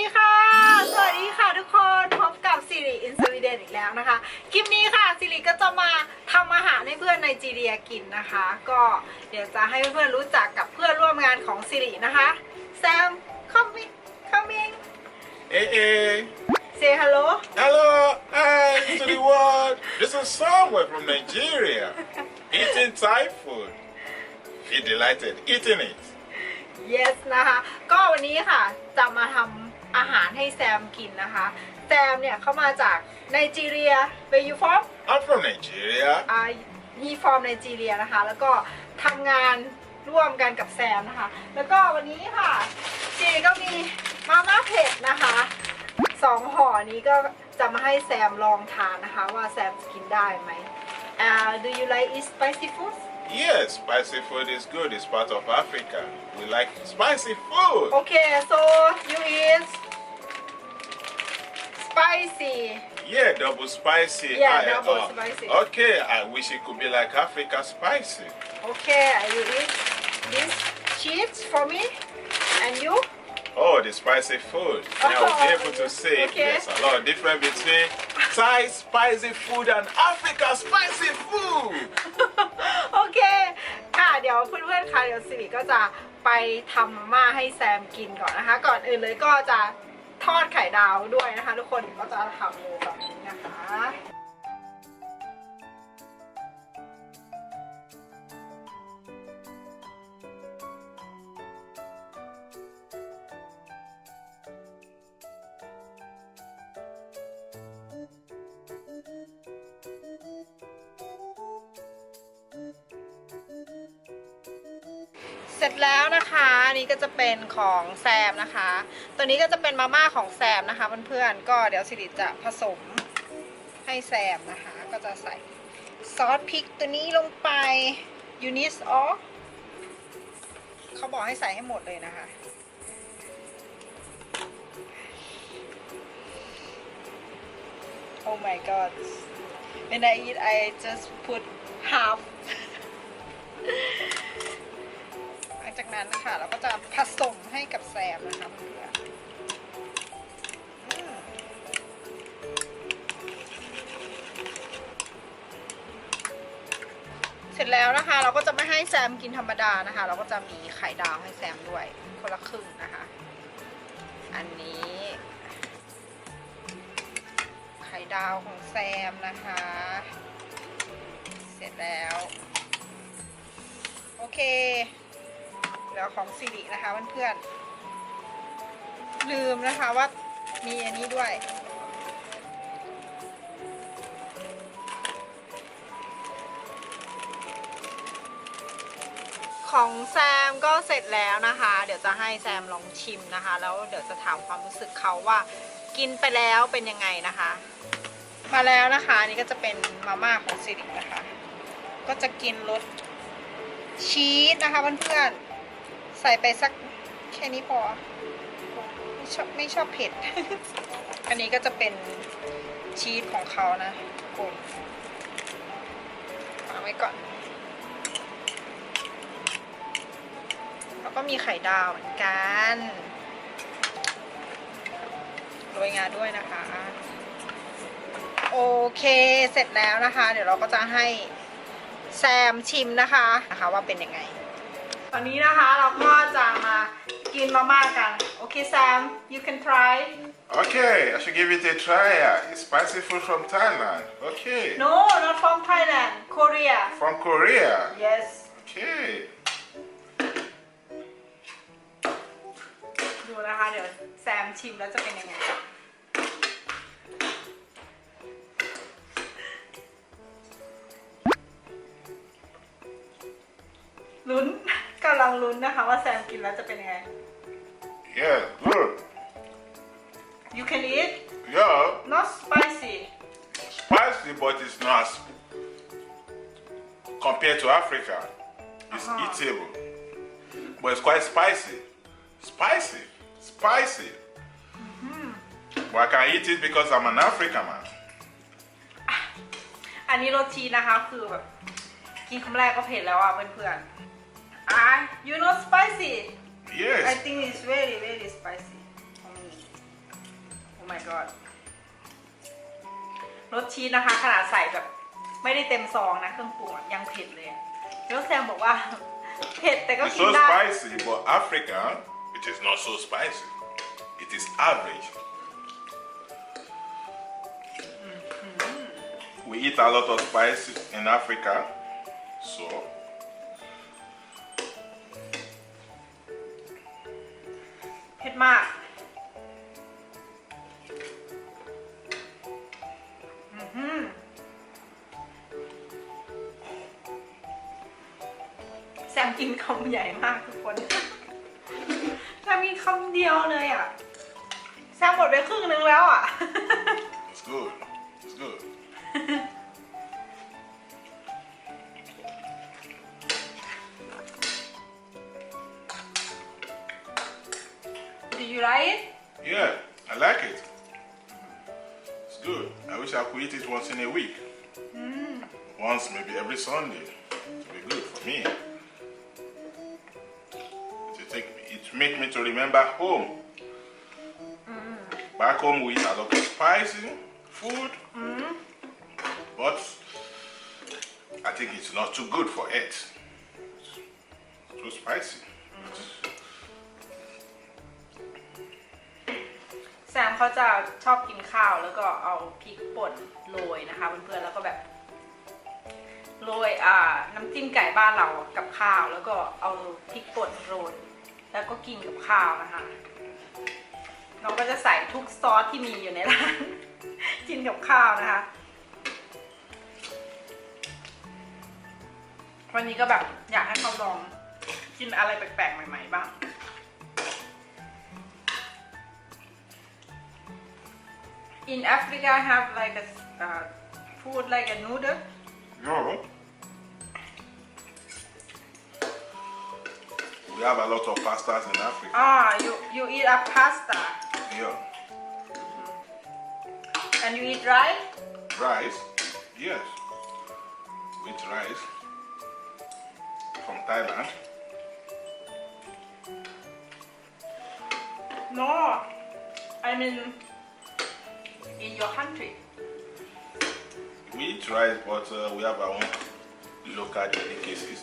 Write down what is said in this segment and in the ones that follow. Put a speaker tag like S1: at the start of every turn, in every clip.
S1: ดีค่ะ สวัสดีค่ะทุกคนพบกับซิริอินสวีเดนอีกแล้วนะคะ คลิปนี้ค่ะซิริก็จะมาทำอาหารให้เพื่อนไนจีเรียกินนะคะ ก็เดี๋ยวจะให้เพื่อนๆรู้จักกับเพื่อนร่วมงานของซิรินะคะแซม coming coming
S2: Hey, hey.
S1: say hello
S2: Hello. Hi to the world. This is Samuel from Nigeria. Eating Thai food. Feel delighted eating it.
S1: yes นะคะ ก็วันนี้ค่ะจะมาทำ อาหารให้แซมกินนะคะ แซมเนี่ยเขามาจากไนจีเรีย where you from
S2: I'm from Nigeria.
S1: อ่าฮีฟอร์มไนจีเรียนะคะ แล้วก็ทำงานร่วมกันกับแซมนะคะ แล้วก็วันนี้ค่ะจีก็มีมาม่าเผ็ดนะคะสองห่อนี้ก็จะมาให้แซมลองทานนะคะ ว่าแซมจะกินได้ไหมอ่า do you like eat spicy food
S2: Yes, spicy food is good. It's part of Africa. We like spicy food.
S1: okay so you eat spicy
S2: Yeah, double spicy.
S1: Yeah,
S2: I-
S1: double
S2: uh,
S1: spicy.
S2: Okay, I wish it could be like Africa spicy.
S1: okay you eat this cheese for me and you
S2: Oh, the spicy food. And I was able to say
S1: Okay.
S2: there's a lot of difference between Thai spicy food and Africa spicy food.
S1: อนๆค่ะเดี๋ยวสิริก็จะไปทำมาม่าให้แซมกินก่อนนะคะ ก่อนอื่นเลยก็จะทอดไข่ดาวด้วยนะคะ ทุกคนก็จะทำเลยแบบนี้นะคะ เสร็จแล้วนะคะอันนี้ก็จะเป็นของแซมนะคะ ตัวนี้ก็จะเป็นมาม่าของแซมนะคะเพื่อนๆก็เดี๋ยวสิริจะผสมให้แซมนะคะ ก็จะใส่ซอสพริกตัวนี้ลงไปยูนิสออเขาบอกให้ใส่ให้หมดเลยนะคะ Oh my god when I eat I just put half นั้นนะคะเราก็จะผสมให้กับแซมนะคะเพื่อนเสร็จแล้วนะคะ เราก็จะไม่ให้แซมกินธรรมดานะคะ เราก็จะมีไข่ดาวให้แซมด้วยคนละครึ่งนะคะ อันนี้ ไข่ดาวของแซมนะคะ เสร็จแล้ว โอเค แล้วของสิรินะคะเพื่อนๆลืมนะคะว่ามีอันนี้ด้วย ของแซมก็เสร็จแล้วนะคะ เดี๋ยวจะให้แซมลองชิมนะคะ แล้วเดี๋ยวจะถามความรู้สึกเขาว่ากินไปแล้วเป็นยังไงนะคะ มาแล้วนะคะนนี่ก็จะเป็นมาม่าของสิรินะคะ ก็จะกินรสชีสนะคะเพื่อนๆ ใส่ไปสักแค่นี้พอ ไม่ชอบไม่ชอบเผ็ด อันนี้ก็จะเป็นชีสของเขานะกคนวางไว้ก่อน แล้วก็มีไข่ดาวเหมือนกันโรยงาด้วยนะคะ โอเคเสร็จแล้วนะคะ เดี๋ยวเราก็จะให้แซมชิมนะคะนะคะว่าเป็นยังไง ตอนนี้นะคะเราก็จะมากินมาม่ากัน โอเคแซม you can try
S2: Okay, I should give it a try. uh, It's spicy food from Thailand. Okay.
S1: no not from Thailand Korea
S2: From Korea.
S1: yes
S2: Okay.
S1: ดูนะคะ เดี๋ยวแซมชิมแล้วจะเป็นยังไง ลุ้นกำลังลุ้นนะคะว่าแซมกินแล้วจะเป็นยังไง
S2: Yeah, good.
S1: you can eat
S2: Yeah,
S1: not spicy
S2: spicy, but it's not as compared to Africa. It's
S1: Uh-huh.
S2: eatable, but it's quite spicy. Spicy, spicy. But I can eat it because I'm an African man.
S1: อันนี้รสชีสนะคะคือแบบกินคำแรกก็เผ็ดแล้วอะเพื่อนๆอะ you know spicy I
S2: Yes.
S1: think it's very very spicy for me my god รสชีสนะคะ ขนาดใส่แบบ ไม่ได้เต็มซองนะเครื่องปรุงอะยังเผ็ดเลย แล้วแซมบอกว่า เผ็ดแต่ก็
S2: It's
S1: กิน
S2: so
S1: ได้
S2: spicy, but Africa, it is not so spicy. It is average. We eat a lot of spice in Africa, so
S1: ผ็ดมากอื้อหือแซมกินคำใหญ่มากทุกคนแซมมีคำเดียวเลยอะ แซมหมดไปครึ่งนึงแล้วอะ
S2: it's good. It's good.
S1: You like it?
S2: Yeah, I like it. It's good. I wish I could eat it once in a week. Hmm. Once, maybe every Sunday. It would be good for me. It take it make me to remember home. Mm-hmm. Back home we eat a lot of spicy food, mm-hmm. but I think it's not too good for it. It's too spicy.
S1: แซมเขาจะชอบกินข้าวแล้วก็เอาพริกป่นโรยนะคะเพื่อนๆแล้วก็แบบโรยอ่าน้ำจิ้มไก่บ้านเรากับข้าว แล้วก็เอาพริกป่นโรยแล้วก็กินกับข้าวนะคะน้องก็จะใส่ทุกซอสที่มีอยู่ในร้านกินกับข้าวนะคะวันนี้ก็แบบอยากให้เขาลองกินอะไรแปลกๆใหม่ๆบ้าง In Africa, I have like a uh, food like a noodle.
S2: No. We have a lot of pastas in Africa.
S1: Ah, you you eat a pasta
S2: Yeah.
S1: and you eat rice.
S2: Rice. Yes. We eat rice from Thailand.
S1: No, I mean in your country.
S2: We eat rice, but uh, we have our own local delicacies.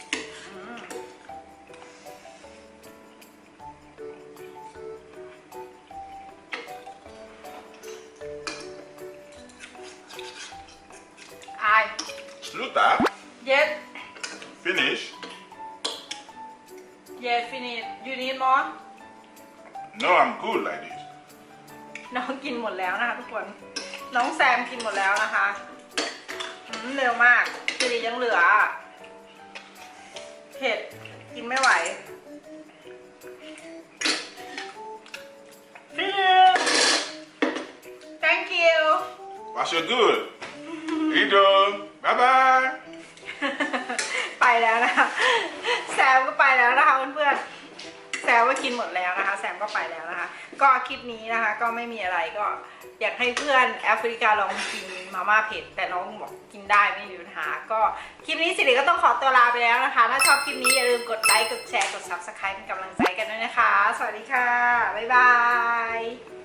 S1: I
S2: Sluta,
S1: yes
S2: finish.
S1: yes finish. You need more?
S2: No, I'm good like this.
S1: น้องกินหมดแล้วนะคะทุกคน น้องแซมกินหมดแล้วนะคะอืมเร็วมากสิริยังเหลืออะเผ็ดกินไม่ไหว Finish Thank you
S2: Wash your good. Edo. Bye bye.
S1: ไปแล้วนะคะ แซมก็ไปแล้วนะคะเพื่อนๆ แซมก็กินหมดแล้วนะคะ แซมก็ไปแล้วนะคะ ก็คลิปนี้นะคะ ก็ไม่มีอะไรก็อยากให้เพื่อนแอฟริกาลองกินมาม่าเผ็ด แต่น้องบอกกินได้ไม่มีปัญหา ก็คลิปนี้สิริก็ต้องขอตัวลาไปแล้วนะคะ ถ้าชอบคลิปนี้อย่าลืมกดไลค์ กดแชร์ กดซับสไคร b e เป็นกำลังใจกันด้วยนะคะ สวัสดีค่ะ บ๊ายบาย